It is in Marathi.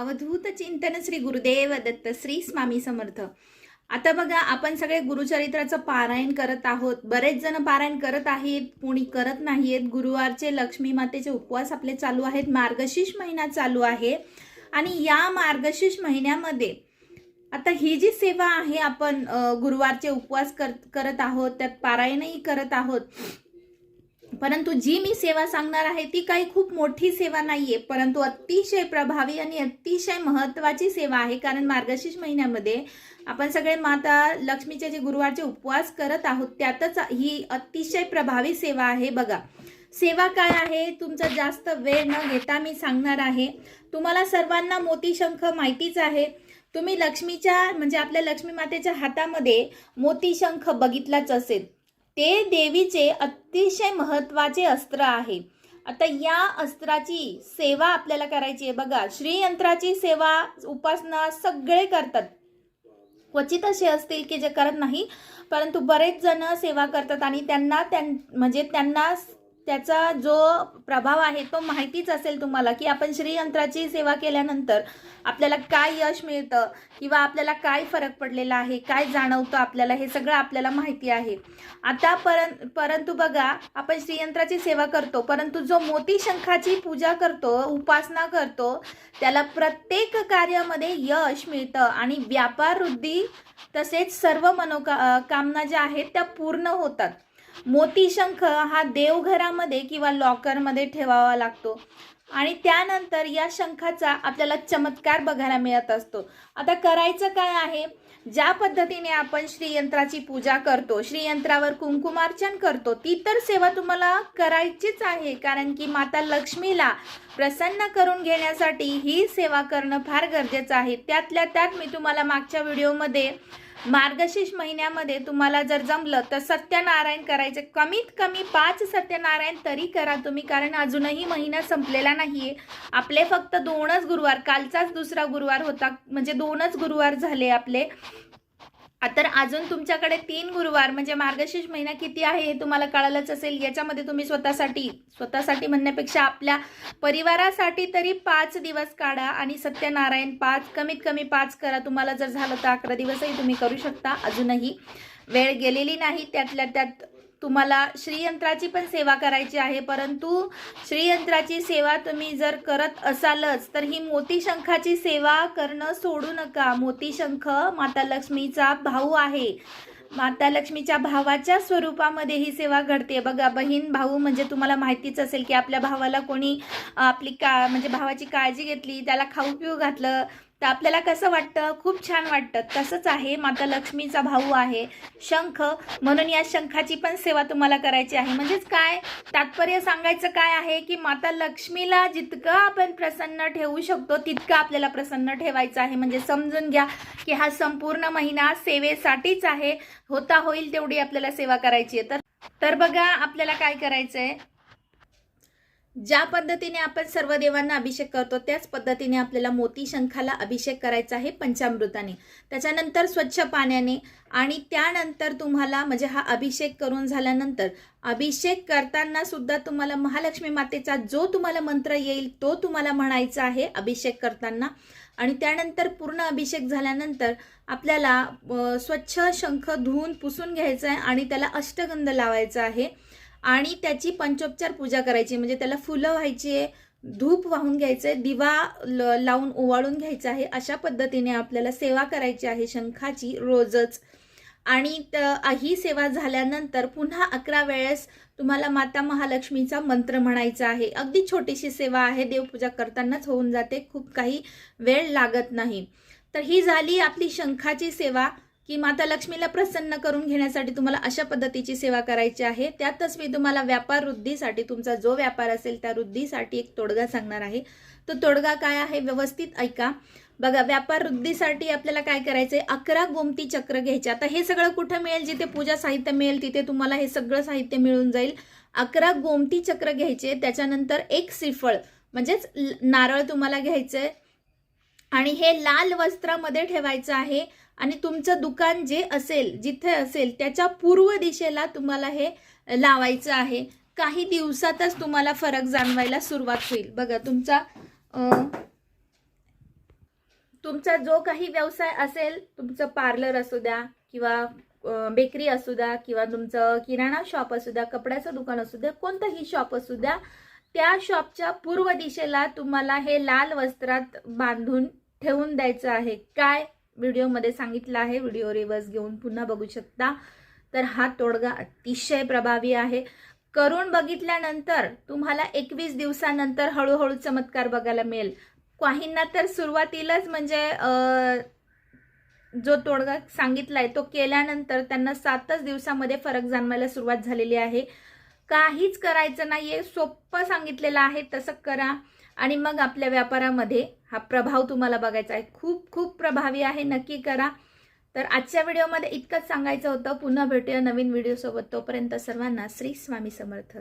अवधूत चिंतन श्री गुरुदेव दत्त श्री स्वामी समर्थ. आता बघा आपण सगळे गुरुचरित्राचं पारायण करत आहोत. बरेच जण पारायण करत आहेत कोणी करत नाहीयेत. गुरुवारचे लक्ष्मी मातेचे उपवास आपले चालू आहेत. मार्गशीर्ष महिना चालू आहे. आणि या मार्गशीर्ष महिन्यामध्ये आता ही जी सेवा आहे आपण गुरुवारचे उपवास कर करत आहोत त्यात पारायणही करत आहोत. परंतु जी मी सेवा सांगणार आहे ती काही खूप मोठी सेवा नाहीये परंतु अतिशय प्रभावी आणि अतिशय महत्वाची सेवा आहे. कारण मार्गशीर्ष महिन्यामध्ये आपण सगळे माता लक्ष्मीचे जे गुरुवारचे उपवास करत आहोत त्यातच ही अतिशय प्रभावी सेवा आहे बघा. सेवा काय आहे? तुमचा जास्त वेळ न घेता मी सांगणार आहे. तुम्हाला सर्वांना मोती शंख माहितीच आहे. तुम्ही लक्ष्मीच्या म्हणजे आपल्या लक्ष्मी मातेच्या हातामध्ये मोती शंख बघितलाच असेल. ते देवीचे अतिशय महत्त्वाचे अस्त्र आहे. आता या अस्त्राची सेवा आपल्याला करायची आहे. बघा श्रीयंत्राची सेवा उपासना सगळे करतात. क्वचित असे असतील की जे करत नाही परंतु बरेच जण सेवा करतात आणि त्यांना त्यां म्हणजे त्यांना त्याचा जो प्रभाव आहे तो माहितीच असेल तुम्हाला की आपण श्रीयंत्राची सेवा केल्यानंतर आपल्याला काय यश मिळतं किंवा आपल्याला काय फरक पडलेला आहे काय जाणवतं आपल्याला हे सगळं आपल्याला माहिती आहे. आता परं परंतु बघा आपण श्रीयंत्राची सेवा करतो परंतु जो मोती शंखाची पूजा करतो उपासना करतो त्याला प्रत्येक कार्यामध्ये यश मिळतं आणि व्यापार वृद्धी तसेच सर्व मनोका कामना ज्या आहेत त्या पूर्ण होतात. मोती शंख हा देवघरामध्ये किंवा लॉकरमध्ये ठेवावा लागतो. आणि त्यानंतर या शंखाचा आपल्याला चमत्कार बघायला मिळत असतो. आता करायचं काय आहे? ज्या पद्धतीने आपण श्रीयंत्राची पूजा करतो श्रीयंत्रावर कुंकुमार्चन करतो ती तर सेवा तुम्हाला करायचीच आहे. कारण की माता लक्ष्मीला प्रसन्न करून घेण्यासाठी ही सेवा करणं फार गरजेचं आहे. त्यातल्या त्यात मी तुम्हाला मागच्या व्हिडिओमध्ये मार्गशीर्ष महिन्यामध्ये तुम्हाला जर जमलं तर सत्यनारायण करायचे. कमीत कमी पाच सत्यनारायण तरी करा तुम्ही कारण अजूनही महिना संपलेला नाहीये आपले फक्त दोनच गुरुवार कालचाच दुसरा गुरुवार होता. म्हणजे दोनच गुरुवार झाले आपले. तर अजून तुमच्याकडे तीन गुरुवार म्हणजे मार्गशीर्ष महिना किती आहे हे तुम्हाला कळालंच असेल. याच्यामध्ये तुम्ही स्वतःसाठी स्वतःसाठी म्हणण्यापेक्षा आपल्या परिवारासाठी तरी पाच दिवस काढा आणि सत्यनारायण पाच कमीत कमी पाच करा. तुम्हाला जर झालं तर अकरा दिवसही तुम्ही करू शकता. अजूनही वेळ गेलेली नाही. त्यातल्या त्यात तुम्हाला श्रीयंत्राची पण सेवा करायची आहे परंतु श्रीयंत्राची सेवा तुम्ही जर करत असालच तर ही मोती शंखाची सेवा करणं सोडू नका. मोती शंख माता लक्ष्मीचा भाऊ आहे. माता लक्ष्मीच्या भावाच्या स्वरूपामध्ये ही सेवा घडते. बघा बहीण भाऊ म्हणजे तुम्हाला माहितीच असेल की आपल्या भावाला कोणी आपली का म्हणजे भावाची काळजी घेतली त्याला खाऊ पिऊ घातलं तर आपल्याला कसं वाटतं? खूप छान वाटतं. तसंच आहे. माता लक्ष्मीचा भाऊ आहे. शंख. म्हणून या शंखाची पण सेवा तुम्हाला करायची आहे. म्हणजेच काय? तात्पर्य सांगायचं काय आहे की माता लक्ष्मीला जितकं आपण प्रसन्न ठेवू शकतो तितकं आपल्याला प्रसन्न ठेवायचं आहे. म्हणजे समजून घ्या की हा संपूर्ण महिना सेवेसाठीच आहे. होता होईल तेवढी आपल्याला सेवा करायची आहे. तर तर बघा आपल्याला काय करायचं आहे ज्या पद्धतीने आपण सर्व देवांना अभिषेक करतो त्याच पद्धतीने आपल्याला मोती शंखाला अभिषेक करायचा आहे पंचामृताने. त्याच्यानंतर स्वच्छ पाण्याने आणि त्यानंतर तुम्हाला म्हणजे हा अभिषेक करून झाल्यानंतर अभिषेक करताना सुद्धा तुम्हाला महालक्ष्मी मातेचा जो तुम्हाला मंत्र येईल तो तुम्हाला म्हणायचा आहे अभिषेक करताना. आणि त्यानंतर पूर्ण अभिषेक झाल्यानंतर आपल्याला स्वच्छ शंख धुवून पुसून घ्यायचा आहे आणि त्याला अष्टगंध लावायचा आहे. आणि त्याची पंचोपचार पूजा करायची. म्हणजे त्याला फुलं व्हायची आहे धूप वाहून घ्यायचं आहे दिवा ल लावून ओवाळून घ्यायचा आहे अशा पद्धतीने आपल्याला सेवा करायची आहे शंखाची रोजच. आणि त- ही सेवा झाल्यानंतर पुन्हा अकरा वेळेस तुम्हाला माता महालक्ष्मीचा मंत्र म्हणायचा आहे. अगदी छोटीशी सेवा आहे देवपूजा करतानाच होऊन जाते खूप काही वेळ लागत नाही. तर ही झाली आपली शंखाची सेवा. की माता लक्ष्मीला प्रसन्न करून घेण्यासाठी तुम्हाला अशा पद्धतीची सेवा करायची आहे. त्यातच मी तुम्हाला व्यापार वृद्धीसाठी तुमचा जो व्यापार असेल त्या वृद्धीसाठी एक तोडगा सांगणार आहे. तो तोडगा काय आहे व्यवस्थित ऐका. बघा व्यापार वृद्धीसाठी आपल्याला काय करायचं आहे अकरा गोमती चक्र घ्यायचे. आता हे सगळं कुठं मिळेल? जिथे पूजा साहित्य मिळेल तिथे तुम्हाला हे सगळं साहित्य मिळून जाईल. अकरा गोमती चक्र घ्यायचे त्याच्यानंतर एक श्रीफळ म्हणजेच नारळ तुम्हाला घ्यायचंय. आणि हे लाल वस्त्रामध्ये ठेवायचं आहे. आणि तुमचं दुकान जे असेल जिथे असेल त्याच्या पूर्व दिशेला तुम्हाला हे लावायचं आहे. काही दिवसातच तुम्हाला फरक जाणवायला सुरुवात होईल. बघा तुमचा तुमचा जो काही व्यवसाय असेल तुमचं पार्लर असू द्या किंवा बेकरी असू द्या किंवा तुमचं किराणा शॉप असू द्या कपड्याचं दुकान असू द्या कोणतंही शॉप असू द्या त्या शॉपच्या पूर्व दिशेला तुम्हाला हे लाल वस्त्रात बांधून ठेवून द्यायचं आहे. काय? व्हिडिओमध्ये सांगितलं आहे. व्हिडिओ रिवर्स घेऊन पुन्हा बघू शकता. तर हा तोडगा अतिशय प्रभावी आहे. करून बघितल्यानंतर तुम्हाला एकवीस दिवसानंतर हळूहळू चमत्कार बघायला मिळेल. काहींना तर सुरुवातीलाच म्हणजे जो तोडगा सांगितलाय तो केल्यानंतर त्यांना सातच दिवसामध्ये फरक जाणवायला सुरुवात झालेली आहे. काहीच करायचं नाहीये. सोपं सांगितलेलं आहे. तसं करा. आणि मग आपल्या व्यापारामध्ये हा प्रभाव तुम्हाला बघायचा आहे. खूप खूप प्रभावी आहे. नक्की करा. तर आजच्या व्हिडिओमध्ये इतकंच सांगायचं होतं. पुन्हा भेटूया नवीन व्हिडिओसोबत. तोपर्यंत सर्वांना श्री स्वामी समर्थ.